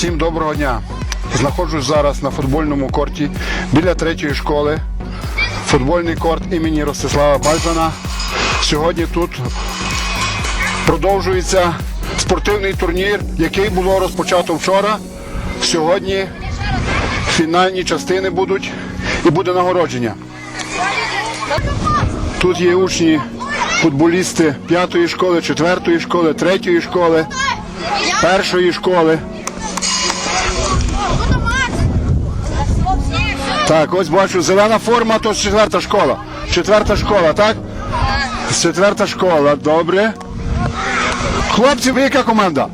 Всім доброго дня. Знаходжусь зараз на футбольному корті біля третьої школи. Футбольний корт імені Ростислава Бальзана. Сьогодні тут продовжується спортивний турнір, який було розпочато вчора. Сьогодні фінальні частини будуть і буде нагородження. Тут є учні, футболісти п'ятої школи, четвертої школи, третьої школи, першої школи. Так, ось бачу, зелена форма, то четверта школа. Четверта школа, так? Четверта школа, добре. Хлопці, ви яка команда?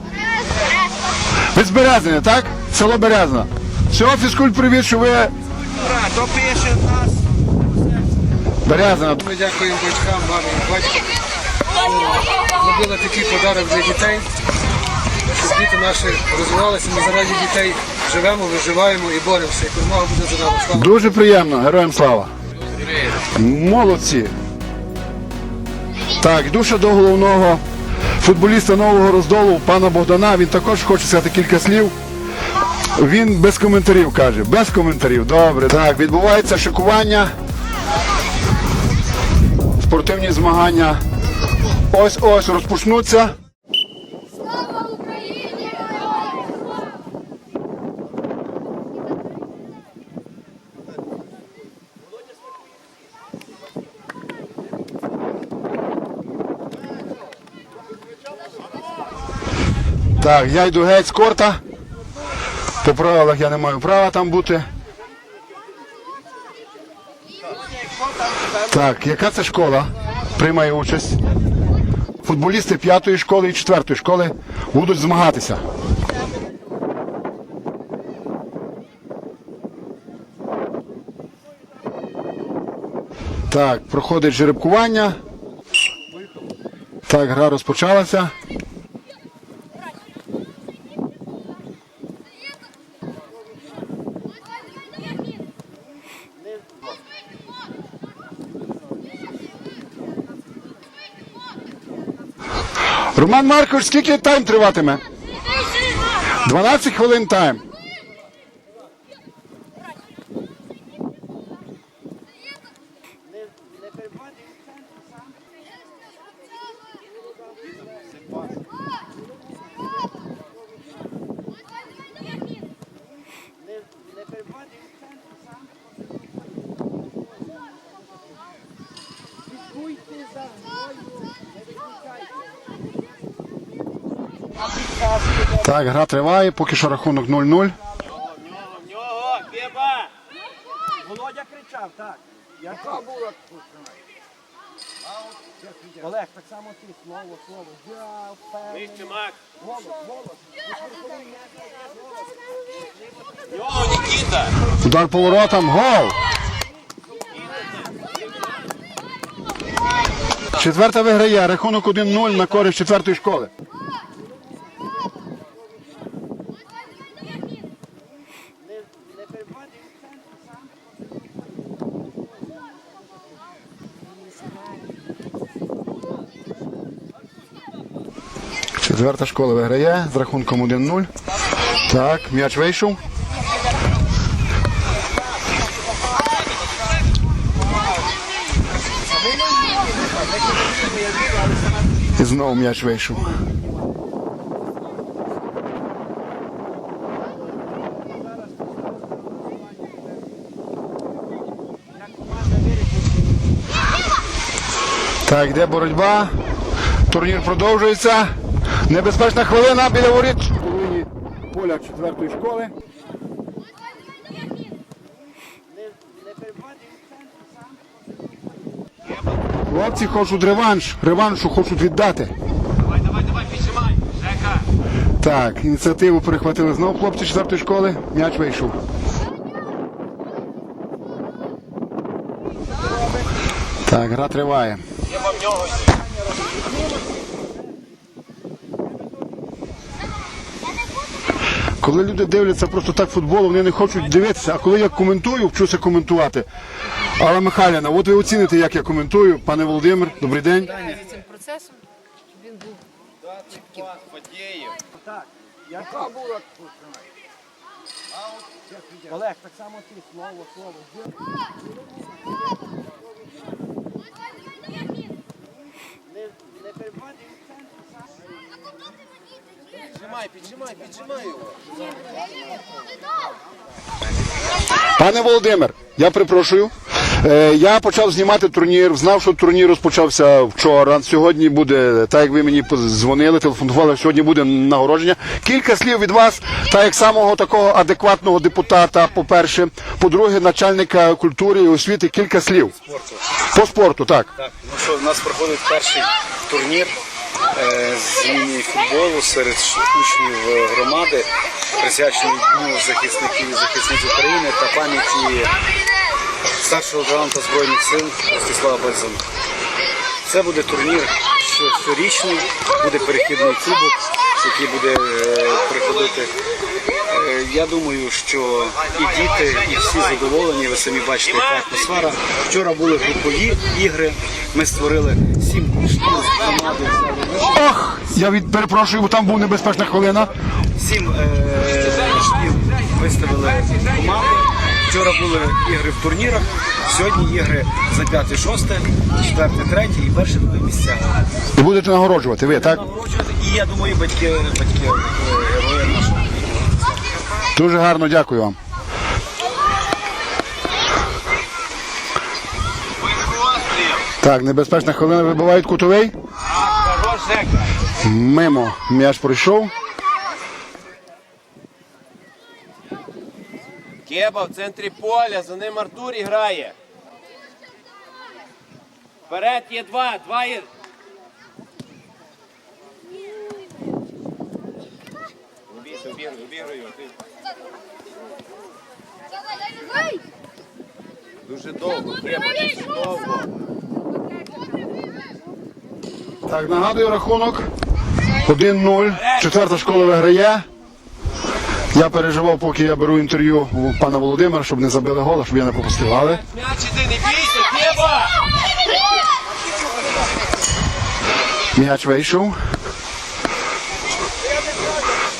Ви з Березини, так? Село Березна. Всього фізкульт привіт, що ви То пише нас. Березина. Ми дякуємо батькам, мамі і батьку. Зробили такий подарок для дітей. Діти наші розвивалися. Ми заради дітей живемо, виживаємо і боремося. І перемога буде за. Слава Дуже приємно, героям слава. Молодці. Так, ще до головного футболіста нового роздолу, пана Богдана. Він також хоче сказати кілька слів. Він без коментарів каже. Без коментарів. Добре, так. Відбувається шикування. Спортивні змагання. Ось ось розпочнуться. Так, я йду геть з корта. По правилах я не маю права там бути. Так, яка це школа приймає участь? Футболісти п'ятої школи і четвертої школи будуть змагатися. Так, проходить жеребкування. Так, гра розпочалася. Роман Маркович, скільки тайм триватиме? 12 хвилин тайм. Так, гра триває, поки що рахунок 0-0. В нього, Беба! Володя кричав, так. Я була Олег, так само ти, слово, слово. Я впевнений. Вище, Макс. Голос, голос. Нього, Нікіта! Удар по воротам, гол! Четверта виграє, рахунок 1-0 на користь четвертої школи. Четверта школа виграє з рахунком 1-0. Так, м'яч вийшов. І знову м'яч вийшов. Так, йде боротьба. Турнір продовжується. Небезпечна хвилина біля воріт. Половині поля четвертої школи. Хлопці хочуть реванш. Реваншу хочуть віддати. Давай, давай, давай, піджимай. Жека. Так, ініціативу перехватили знову хлопці четвертої школи. М'яч вийшов. Так, гра триває. Беба в нього. Коли люди дивляться просто так футбол, вони не хочуть дивитися. А коли я коментую, вчуся коментувати. Але Михайлівна, от ви оціните, як я коментую. Пане Володимир, добрий день. за цим процесом, він був чітким. Яка була? Олег, так само ти, слово, слово. Піджимай, піджимай, піджимай його. Пане Володимир, я перепрошую. Е, Я почав знімати турнір, знав, що турнір розпочався вчора. Сьогодні буде, так як ви мені дзвонили, телефонували, сьогодні буде нагородження. Кілька слів від вас, так як самого такого адекватного депутата, по-перше, по-друге, начальника культури і освіти, кілька слів. По спорту, так. Так, ну що, у нас проходить перший турнір з міні-футболу серед учнів е, громади, присвячений Дню захисників і захисниць України та пам'яті старшого лейтенанта Збройних сил Ростислава Бальзана. Це буде турнір щорічний, буде перехідний кубок, який буде е, приходити. Е, Я думаю, що і діти, і всі задоволені. Ви самі бачите, яка атмосфера. Вчора були групові ігри. Ми створили сім шкіл з громади. Ох, я від перепрошую, бо там був небезпечна хвилина. Сім е, шкіл виставили команди. Вчора були ігри в турнірах. Сьогодні ігри за п'яте, шосте, четверте, третє і перше друге місця. І будете нагороджувати, ви, так? Нагороджувати. І я думаю, батьки, батьки е, героїв нашого. Дуже гарно, дякую вам. Так, небезпечна хвилина вибивають кутовий. Мимо м'яч пройшов. Кеба в центрі поля, за ним Артур грає. Вперед є два, два є. Обігруй його. Ти Дуже довго, Кеба, дуже довго. Так, нагадую рахунок. 1-0. Четверта школа виграє. Я переживав, поки я беру інтерв'ю у пана Володимира, щоб не забили гола, щоб я не пропустив. Але М'яч вийшов.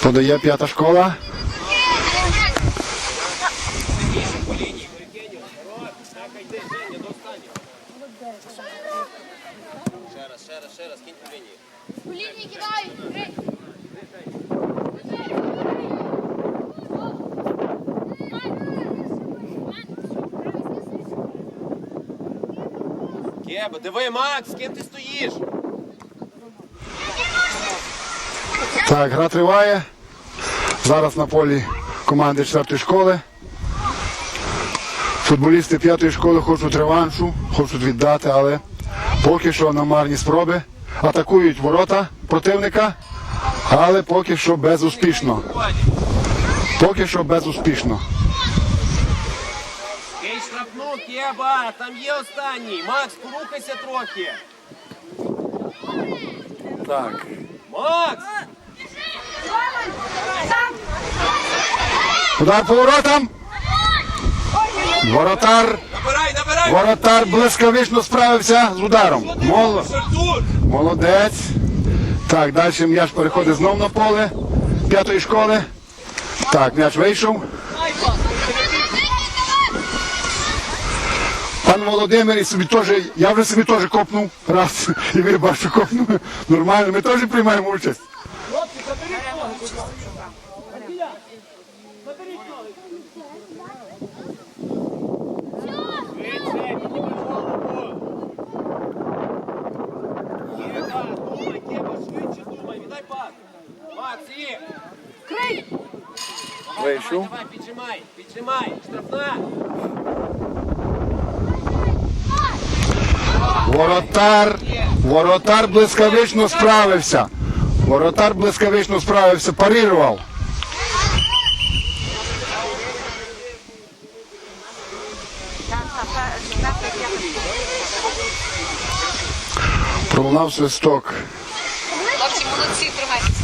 Подає п'ята школа. Ще раз, ще раз, ще раз, кінь по лінії. У лінії кидають. Кеба, диви, Макс, з ким ти стоїш? Так, гра триває. Зараз на полі команди 4 школи. Футболісти 5 школи хочуть реваншу, хочуть віддати, але поки що на марні спроби. Атакують ворота противника, але поки що безуспішно. Поки що безуспішно. Штрафну, Кеба, там є останній. Макс, порухайся трохи. Так. Макс! Удар по воротам. Воротар, Набирай, набирай! воротар блискавично справився з ударом. Мол- Молодець. Так, далі м'яч переходить знов на поле п'ятої школи. Так, м'яч вийшов. Пан Володимир і собі теж, я вже собі теж копнув раз, і ви бачу копнув. Нормально, ми теж приймаємо участь. Вийшов. Давай, піджимай, піджимай, штрафна! Воротар, воротар блискавично справився. Воротар блискавично справився, парірував. Пролунав свисток. Хлопці молодці, тримайтеся.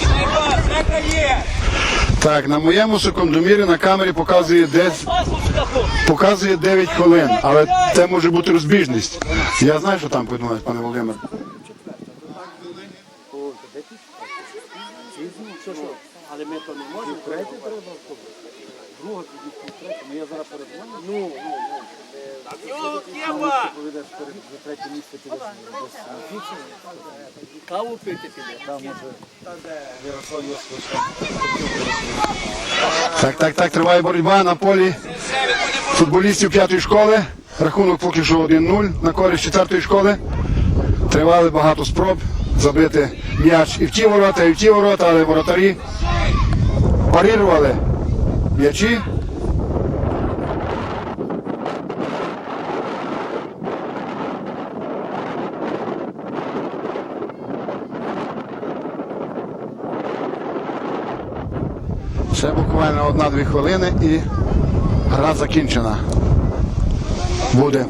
Віддай пас, река є! Так, на моєму секундомірі на камері показує десь показує 9 хвилин, але це може бути розбіжність. Я знаю, що там подумають, пане Володимир. Але ми то не можемо. Третє треба Друга третє. Ну я зараз передзвоню. Ну, ну, ну. Каву. Так, так, так, триває боротьба на полі футболістів п'ятої школи. Рахунок поки що 1-0 на користь четвертої школи. Тривали багато спроб забити м'яч і в ті ворота, і в ті ворота, але воротарі парірували м'ячі. Ще буквально одна-дві хвилини і гра закінчена. Буде.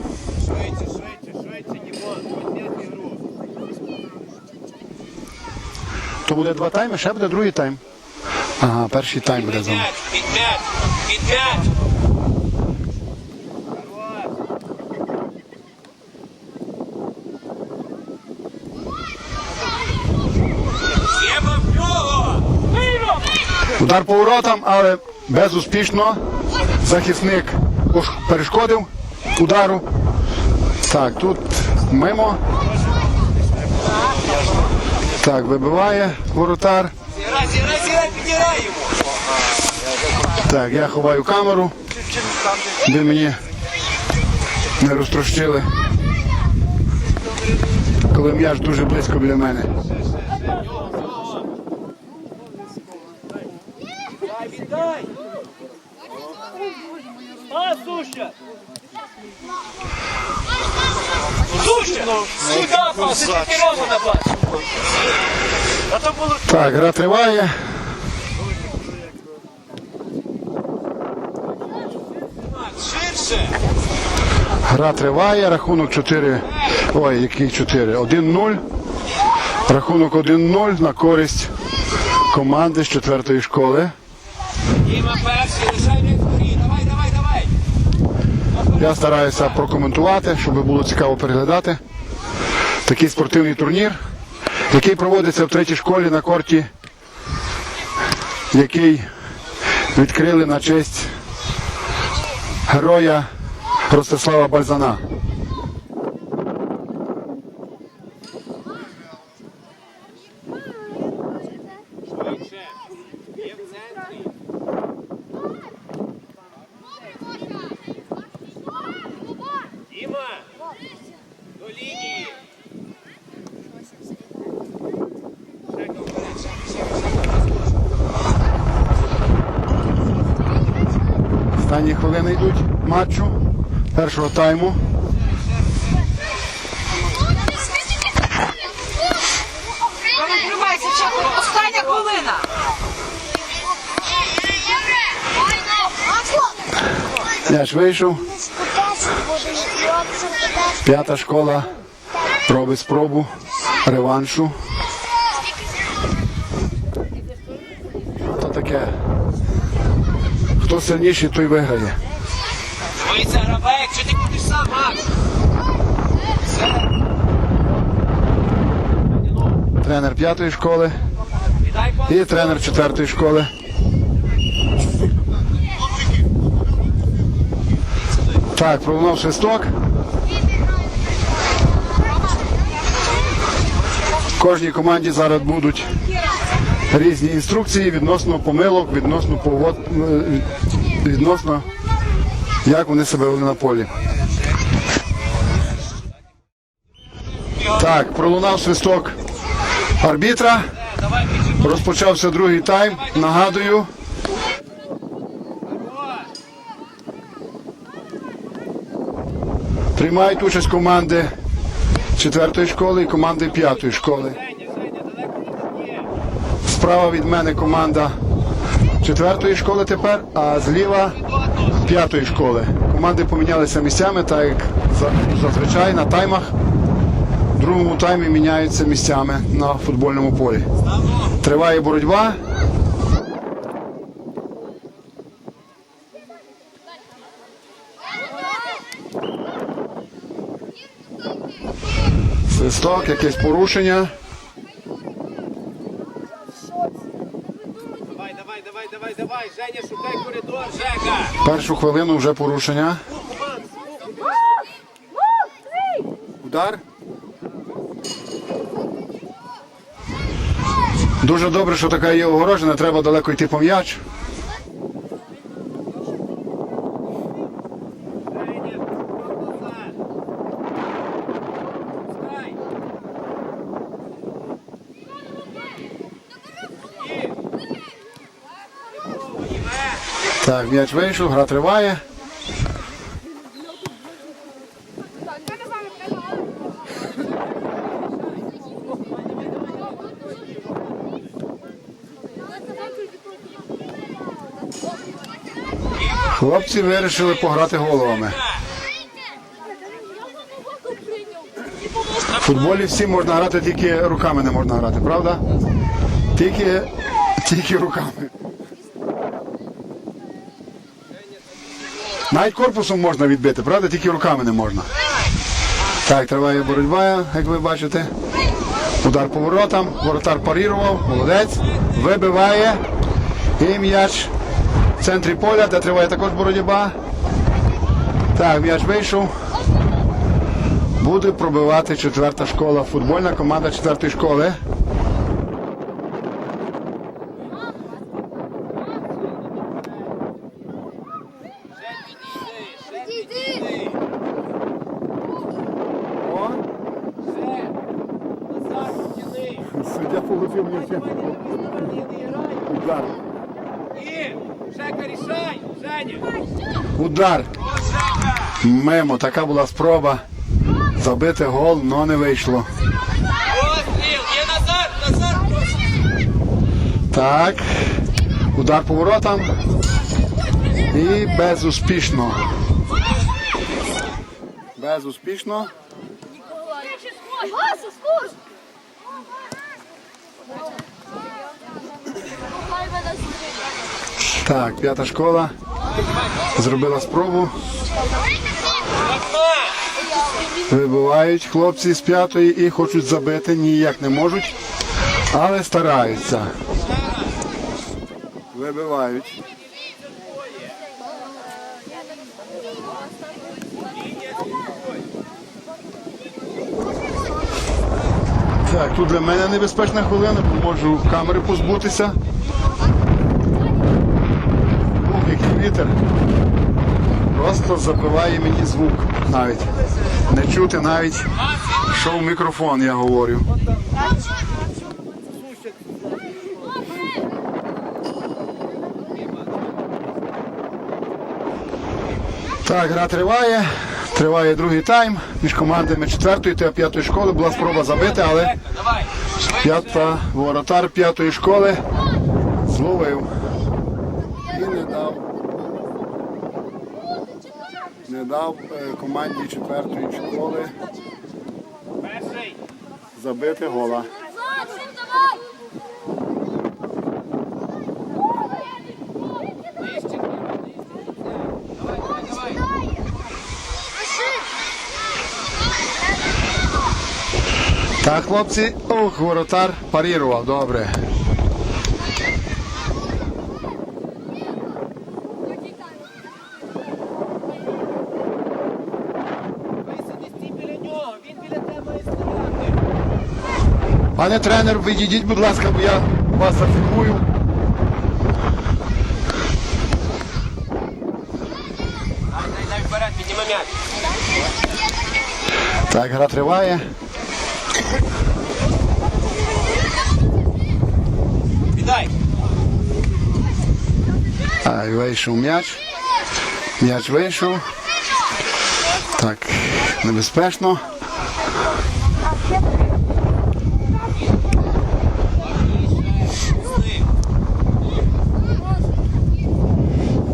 То буде два тайми, ще буде другий тайм. Ага, перший тайм буде за. Під м'яч, під м'яч, під м'яч. Кєва в нього. Удар по але безуспішно. Захисник перешкодив удару. Так, тут мимо. Так, вибиває воротар. Так, я ховаю камеру. Ви мені не розтрощили. Коли м'яч дуже близько біля мене. Дай, віддай. А, Суша. Суша, сюди пас, ти тільки розу на пас. А то було Так, гра триває. Гра триває, рахунок 4. Ой, який 4? 1-0. Рахунок 1-0 на користь команди з четвертої школи. Я стараюся прокоментувати, щоб було цікаво переглядати. Такий спортивний турнір, який проводиться в третій школі на корті, який відкрили на честь героя Ростислава Бальзана. Діма, до лінії. Останні хвилини йдуть матчу першого тайму. Остання хвилина. М'яч вийшов. П'ята школа робить спробу реваншу. Сильніший, той виграє. Дивися, грабек, чи ти будеш сам, Макс? Тренер п'ятої школи і тренер четвертої школи. Так, пролунав свисток. Кожній команді зараз будуть різні інструкції відносно помилок, відносно повод... відносно як вони себе вели на полі. Так, пролунав свисток арбітра. Розпочався другий тайм. Нагадую. Приймають участь команди четвертої школи і команди п'ятої школи. Справа від мене команда четвертої школи тепер, а зліва п'ятої школи. Команди помінялися місцями, так як зазвичай на таймах. В другому таймі міняються місцями на футбольному полі. Триває боротьба. Свисток, якесь порушення. Першу хвилину вже порушення. Удар. Дуже добре, що така є огорожа, не треба далеко йти по м'яч. Так, м'яч вийшов, гра триває. Хлопці вирішили пограти головами. В футболі всі можна грати, тільки руками не можна грати, правда? Тільки, тільки руками. Навіть корпусом можна відбити, правда? Тільки руками не можна. Так, триває боротьба, як ви бачите. Удар по воротам, воротар парірував, молодець, вибиває. І м'яч в центрі поля, де триває також боротьба. Так, м'яч вийшов. Буде пробивати четверта школа. Футбольна команда четвертої школи. Мимо, така була спроба. Забити гол, але не вийшло. Так. Удар по воротам. І безуспішно. Безуспішно. Так, п'ята школа. Зробила спробу. Вибивають хлопці з п'ятої і хочуть забити, ніяк не можуть, але стараються. Вибивають. Так, тут для мене небезпечна хвилина, бо можу камери позбутися. Ух, який вітер. Просто забиває мені звук навіть. Не чути навіть, що в мікрофон я говорю. Так, гра триває. Триває другий тайм між командами четвертої та п'ятої школи. Була спроба забити, але п'ята воротар п'ятої школи зловив. І не дав. Дав е, команді четвертої школи забити гола. Так, хлопці, ох, воротар парірував, добре. Висади стій біля нього, він біля тебе має стояти. Пане тренер, відійдіть, будь ласка, бо я вас зафікую. Так, гра триває. Віддай. А, і вийшов м'яч. М'яч вийшов. Так, небезпечно.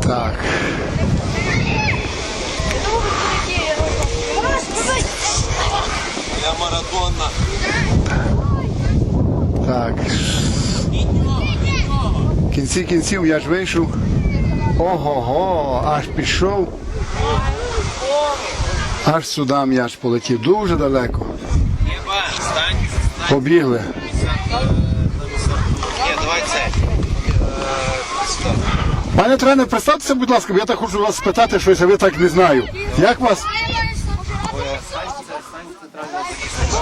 Так. Я Марадона. Так. В кінці кінців м'яч вийшов. Ого-го, аж пішов. Аж сюди м'яч полетів дуже далеко. Побігли. Пане тренер, представтеся, будь ласка, бо я так хочу вас спитати щось, а ви так не знаю. Як вас?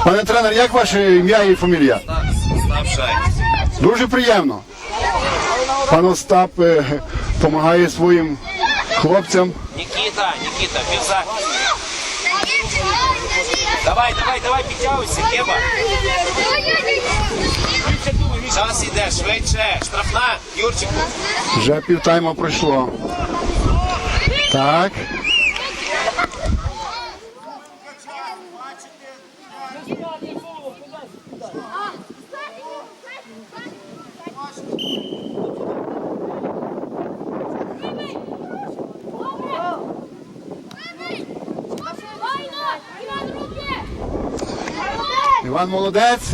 Пане тренер, як ваше ім'я і фамілія? Дуже приємно. Пан Остап допомагає своїм хлопцям. Нікіта, Нікіта, півзахист. Давай, давай, давай, підтягуйся, Кеба. Час іде, швидше. Штрафна, Юрчику. Вже півтайма пройшло. Так. Іван молодець.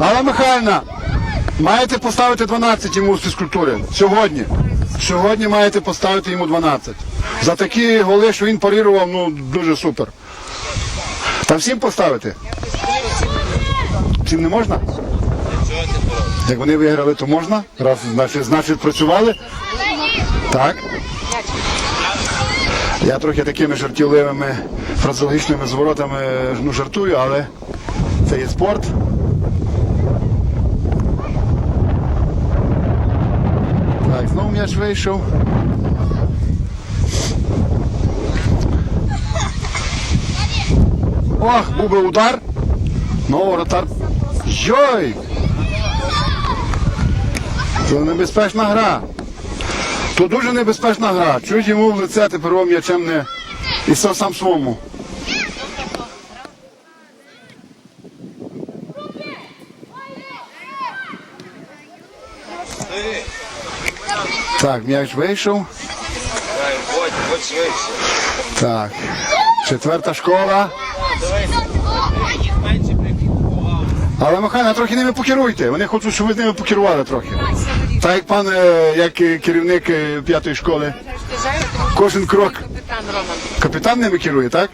Алла Михайлівна, маєте поставити 12 йому з фізкультури. Сьогодні. Сьогодні маєте поставити йому 12. За такі голи, що він парірував, ну дуже супер. Та всім поставити. Всім не можна? Як вони виграли, то можна. Раз, значить, значить працювали. Так. Я трохи такими жартівливими фразологічними зворотами ну, жартую, але це є спорт. Так, знову м'яч вийшов. Ох, був удар. Ну, воротар. Йой! Це небезпечна гра. То дуже небезпечна гра. Чуть йому в лице тепер м'ячем не. І сам своєму. Так, м'яч вийшов. Так. Четверта школа. Але Михайло, трохи ними покеруйте. Вони хочуть, щоб ви з ними покерували трохи. Так як пан, е, як керівник е, п'ятої школи. Кожен крок. Капітан ними керує, так?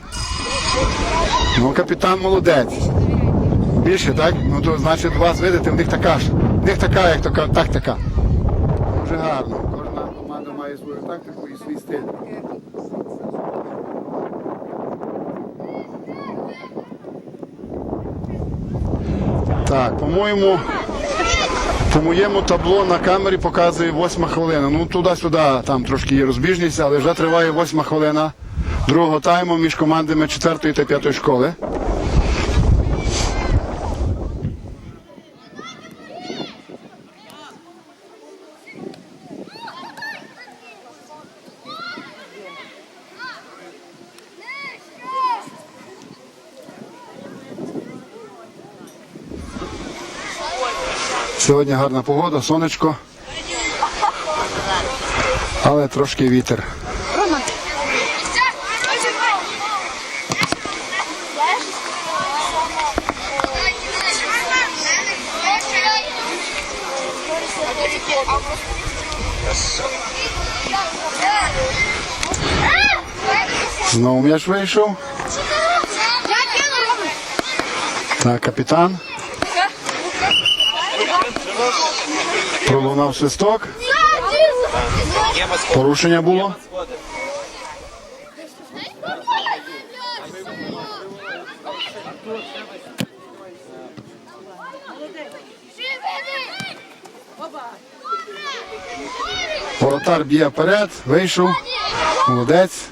Ну, капітан молодець. Більше, так? Ну то значить вас видите, в них така ж. В них така, як то кажуть, тактика. Дуже гарно. Має свою тактику і свій стиль. Так, по-моєму, по моєму табло на камері показує восьма хвилина. Ну туди-сюди там трошки є розбіжність, але вже триває восьма хвилина другого тайму між командами 4 та 5 школи. Сьогодні гарна погода, сонечко. Але трошки вітер. Знову м'яч вийшов. Так, капітан. Пролунав свисток. Порушення було. Воротар б'є вперед, вийшов. Молодець.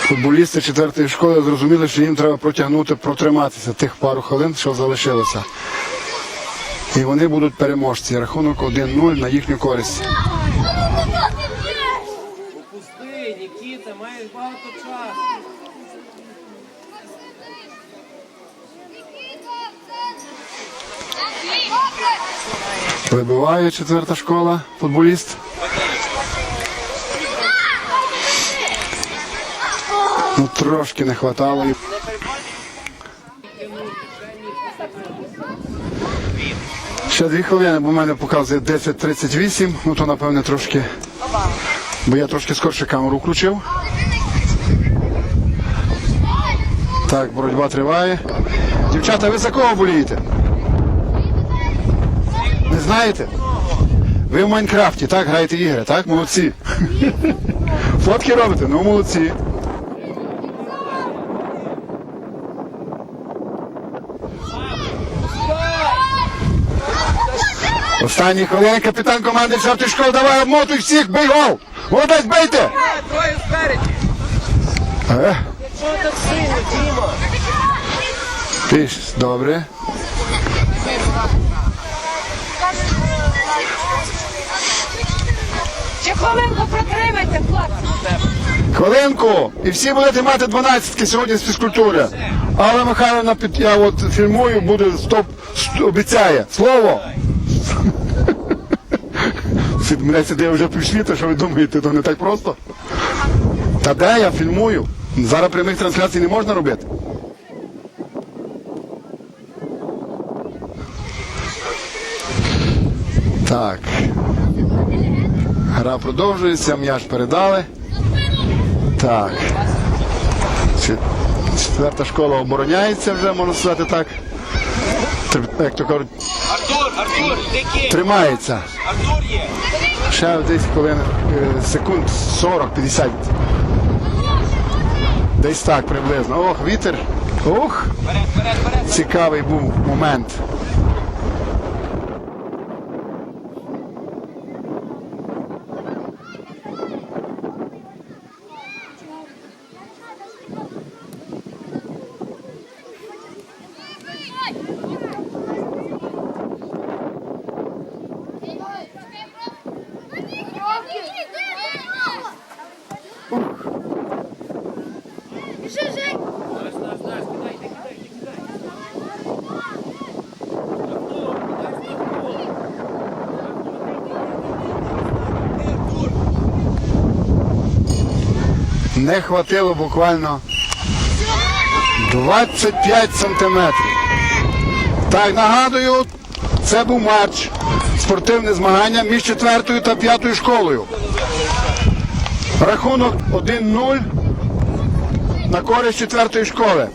Футболісти четвертої школи зрозуміли, що їм треба протягнути, протриматися тих пару хвилин, що залишилося. І вони будуть переможці. Рахунок 1-0 на їхню користь. Пусти, Нікіта, маєш багато часу. Вибиває четверта школа, футболіст. Ну, трошки не хватало. Ще дві хвилини, бо в мене показує 10.38, ну то напевне трошки. Бо я трошки скорше камеру включив. Так, боротьба триває. Дівчата, ви за кого болієте? Не знаєте? Ви в Майнкрафті, так, граєте ігри, так? Молодці. Фотки робите? Ну, молодці. Останні хвилини капітан команди Чорти школи, давай обмотуй всіх, бий гол! Молодець, бийте! Троє спереді. Ти ж, добре. Ще хвилинку протримайте, хлопці. Хвилинку! І всі будете мати 12 сьогодні з фізкультури. Але Михайловна, я от фільмую, буде стоп, обіцяє. Слово! Всі Мене сюди вже півсвіту, що ви думаєте, то не так просто. Та де я фільмую? Зараз прямих трансляцій не можна робити. Так. Гра продовжується, м'яч передали. Так. Четверта школа обороняється вже, можна сказати так. Як то кажуть, Артур, Артур, де кінь? Тримається. Артур є. Ще десь хвилин, е, секунд 40-50. Десь так приблизно. Ох, вітер. Ох! Цікавий був момент. Не хватило буквально 25 сантиметрів. Так, нагадую, це був матч, спортивне змагання між четвертою та п'ятою школою. Рахунок 1-0 на користь четвертої школи.